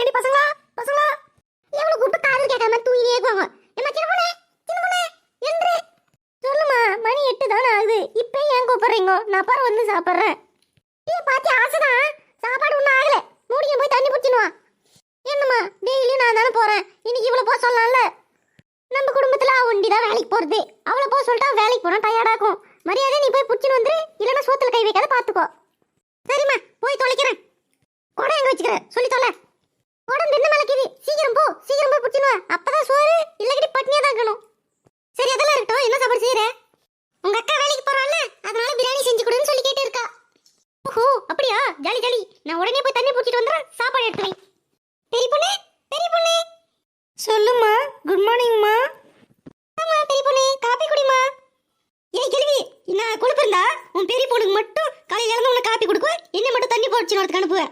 ஏடி பசங்களா? பசங்களா? எவ்வளவு கூப்பிட்டு காதல் கேட்காம தூங்கினே இருக்குவாங்க ஏமா சின்ன பொண்ணு சின்ன பொண்ணு என்று சொல்லுமா மணி எட்டு தானே ஆகுது. இப்போ ஏன் கூப்பிடுறீங்க? நான் அப்புறம் வந்து சாப்பிட்றேன். டீ பாத்தி ஆசைதான். சாப்பாடு ஒன்றும் ஆகல. மூடிங்க போய் தண்ணி பிடிச்சினுவா என்னம்மா டெய்லியும் நான் தானே போகிறேன் இன்னைக்கு இவ்வளோ போக சொல்லலாம்ல நம்ம குடும்பத்தில் அவன் ஒண்டி தான் வேலைக்கு போகிறது அவ்வளோ போக சொல்லிட்டா வேலைக்கு போனால் டயர்டாகும் இருக்கும் மரியாதை நீ போய் புடிச்சுன்னு வந்துரு இல்லைன்னா சோத்துல கை வைக்காத பாத்துக்கோ சரிம்மா போய் தொலைக்கிறேன் குடம் எங்க வச்சுக்கிற சொல்லி தொலை குடம் தின்ன மலைக்குது சீக்கிரம் போ சீக்கிரம் போய் புடிச்சுன்னு வா அப்பதான் சோறு இல்லகிட்டி பட்னியா தான் இருக்கணும். சரி அதெல்லாம் இருக்கட்டும். என்ன சாப்பாடு செய்யற உங்க அக்கா வேலைக்கு போறான்ல அதனால பிரியாணி செஞ்சு கொடுன்னு சொல்லி கேட்டு இருக்கா ஓஹோ அப்படியா? Jolly jolly. நான் உடனே போய் தண்ணி பிடிச்சிட்டு வந்துடுறேன். சாப்பாடு எடுத்து வை. பெரிய பொண்ணு பெரிய பொண்ணு. சொல்லுமா குட் மார்னிங்மா ஆமா பெரிய பொண்ணு. காப்பி குடிமா ஏய் கிழவி நான் குளிப்பிருந்தா உன் பெரிய பொண்ணுக்கு மட்டும் காலையில இருந்து உனக்கு காப்பி கொடுக்குவேன் என்ன மட்டும் தண்ணி போட்டு வரதுக்கு அனுப்புவேன்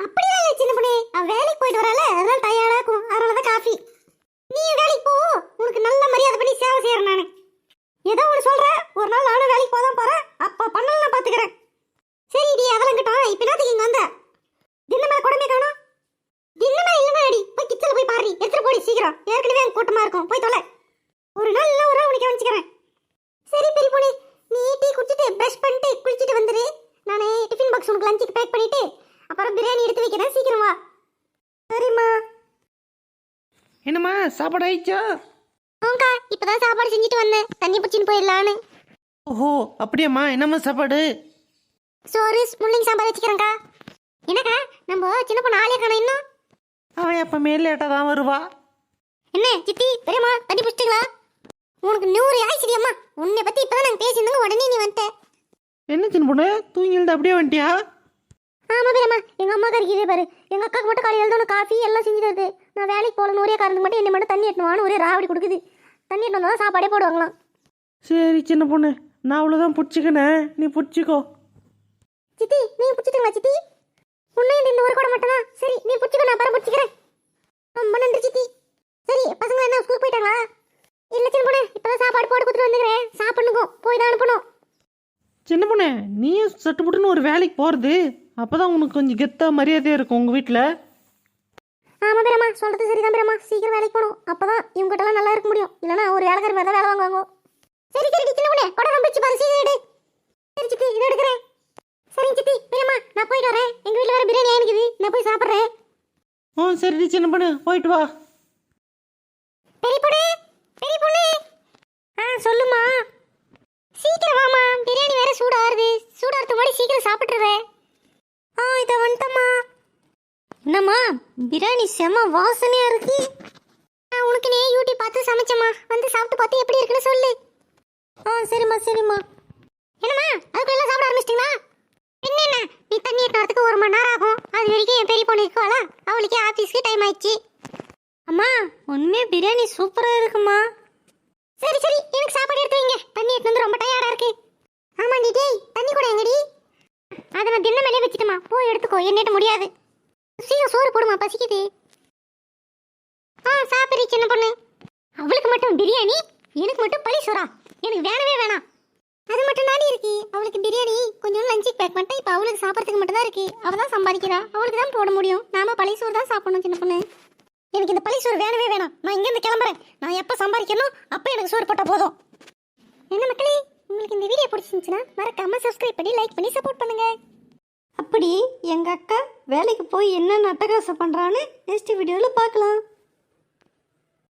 அப்படியே இல்லை சின்ன பொண்ணு? அவ வேலைக்கு போயிட்டு வரால அதனால டயர்டா இருக்கும் அதனால தான் காஃபி நீ வேலைக்கு போ உனக்கு நல்ல மரியாதை பண்ணி சேவை செய்யறேன் நான் ஏதோ ஒன்று சொல்றேன் ஒரு நாள் நானும் வேலைக்கு போதான் போறேன் அப்ப பண்ணல நான் பாத்துக்கிறேன் சரி டி அதெல்லாம் கிட்டோம் இப்ப என்னத்துக்கு இங்க வந்த தின்னமே குடமே காணோம் தின்னமே இல்லைன்னா அடி போய் கிச்சன்ல போய் போடி சீக்கிரம். ஏற்கனவே அங்க கூட்டமா இருக்கும். போய் தொலை. ஒரு நாள் இல்ல ஒரு உனக்கு கவனிச்சுக்கிறேன். சரி பெரிய பொண்ணு நீ டீ குடிச்சிட்டு ப்ரஷ் பண்ணிட்டு குளிச்சிட்டு வந்துரு. நானே டிஃபன் பாக்ஸ் உனக்கு லஞ்சுக்கு பேக் பண்ணிட்டு அப்புறம் பிரியாணி எடுத்து வைக்கிறேன். சீக்கிரம் வா. சரிம்மா. என்னம்மா சாப்பாடு ஆயிடுச்சா? ஓங்கா இப்பதான் சாப்பாடு செஞ்சுட்டு வந்தேன். தண்ணி பிடிச்சின்னு போயிடலான்னு. ஓஹோ அப்படியாம்மா. என்னம்மா சாப்பாடு? சோறு முள்ளங்கி சாம்பார் வச்சுக்கிறேன்க்கா. என்னக்கா நம்ம சின்ன பொண்ணு ஆளே காணோம் இன்னும்? அவன் எப்பவுமே லேட்டாக தான் வருவா? என்ன சித்தி பெரியம்மா தண்ணி பிடிச்சிங்களா உனக்கு நூறு ஆயிடுச்சு அம்மா. உன்னை பத்தி இப்பதான் நாங்க பேசியிருந்தோங்க உடனே நீ வந்துட்ட என்ன சின்ன பொண்ணு? தூங்கி எழுந்து அப்படியே வந்துட்டியா? ஆமா பெரியம்மா. எங்க அம்மா கறிக்கிறே பாரு. எங்க அக்காக்கு மட்டும் காலையில் எழுந்தோன்னு காஃபி எல்லாம் செஞ்சு தருது. நான் வேலைக்கு போகலன்னு ஒரே காரணத்துக்கு மட்டும் என்ன மட்டும் தண்ணி எட்டணுவான்னு ஒரே ராவடி கொடுக்குது. தண்ணி எட்டு வந்தால் சாப்பாடே போடுவாங்களாம். சரி சின்ன பொண்ணு. நான் அவ்வளோதான் பிடிச்சிக்கினேன் நீ பிடிச்சிக்கோ. சித்தி நீ பிடிச்சிட்டீங்களா சித்தி? உன்னை இந்த ஒரு கூட மட்டும் தான் சரி நீ பிடிச்சிக்கோ நான் அப்புறம் பிடிச்சிக்கிறேன். ரொம்ப நன்றி சித்தி சரி பசங்க என்ன ஸ்கூல் போயிட்டாங்களா இல்ல சின்ன பொண்ணு இப்பதான் சாப்பாடு போட்டு கொடுத்துட்டு வந்துக்கிறேன் சாப்பிடணுங்க போய் தான் அனுப்பணும் சின்ன பொண்ணு நீயும் சட்டுப்புட்டுன்னு ஒரு வேலைக்கு போகிறது அப்போ தான் உனக்கு கொஞ்சம் கெத்தா மரியாதையாக இருக்கும் உங்கள் வீட்டில் ஆமா பிரம்மா சொல்றது சரிதான் பிரம்மா. சீக்கிரம் வேலைக்கு போகணும். அப்பதான் இவங்க எல்லாம் நல்லா இருக்க முடியும். இல்லனா ஒரு வேலைக்காரி மாதிரி தான் வேலை வாங்குவாங்க. சரி சரி சின்ன பொண்ணு கொடை ரொம்ப பாரு சீக்கிரம் எடு. சரி சித்தி இதை எடுக்கிறேன். சரி சித்தி பிரம்மா நான் போயிட்டு வரேன். எங்க வீட்ல வேற பிரியாணி ஆனிக்குது நான் போய் சாப்பிட்றேன். ஆ சரிடி சின்ன பொண்ணு போயிட்டு வா பெரிய பொண்ணு பெரிய பொண்ணு ஆ சொல்லுமா சீக்கிரம் வாமா பிரியாணி வேற சூடாருது சூடாறது முன்னாடி சீக்கிரம் சாப்பிட்டுருவேன் ஆ இதை வந்துட்டம்மா. என்னம்மா? பிரியாணி செம வாசனையா இருக்கு. நான் உனக்கு நே யூடியூப் பார்த்து சமைச்சம்மா. வந்து சாப்பிட்டு பார்த்து எப்படி இருக்குன்னு சொல்லு. ஆ சரிம்மா சரிம்மா. என்னம்மா? அதுக்குள்ள எல்லாம் சாப்பிட ஆரம்பிச்சிட்டிங்களா? என்னென்ன நீ தண்ணி எட்டு வரதுக்கு ஒரு மணி நேரம் ஆகும். அது வரைக்கும் என் பெரிய பொண்ணு இருக்குவாளா அவளுக்கே ஆஃபீஸ்க்கு டைம் ஆயிடுச்சு. அம்மா உண்மையே பிரியாணி சூப்பராக இருக்குமா? சரி சரி. எனக்கு சாப்பாடு எடுத்து வைங்க. தண்ணி எடுத்து வந்து ரொம்ப டயர்டாக இருக்குது ஆமா நீ டேய் தண்ணி கூட எங்கடி? அதை நான் தின்ன மேலே வச்சுட்டுமா. போய் எடுத்துக்கோ என்னட்ட முடியாது. சீக்கிரம் சோறு போடுமா பசிக்குது. ஆ சாப்பிடு சின்ன பொண்ணு. அவளுக்கு மட்டும் பிரியாணி எனக்கு மட்டும் பழி சோறா. எனக்கு வேணவே வேணாம். அது மட்டும் தாண்டி இருக்கு. அவளுக்கு பிரியாணி கொஞ்சம் லஞ்சுக்கு பேக் பண்ணிட்டேன் இப்போ அவளுக்கு சாப்பிட்றதுக்கு மட்டும் தான் இருக்கு. அவள் தான் சம்பாதிக்கிறா. அவளுக்கு தான் போட முடியும். நாம பழைய சோறு தான் சாப்பிடணும் சின்ன பொண்ணு. எனக்கு இந்த பழைய சோறு வேணவே வேணாம். நான் இங்கேருந்து கிளம்புறேன். நான் எப்போ சம்பாதிக்கணும் அப்போ எனக்கு சோறு போட்டால் போதும். என்ன மக்களே? உங்களுக்கு இந்த வீடியோ பிடிச்சிருந்துச்சுன்னா மறக்காம சப்ஸ்கிரைப் பண்ணி லைக் பண்ணி சப்போர்ட் பண்ணுங்க. அப்படி எங்கள் அக்கா வேலைக்கு போய் என்ன அட்டகாசம் பண்ணுறான்னு நெக்ஸ்ட் வீடியோவில் பார்க்கலாம்.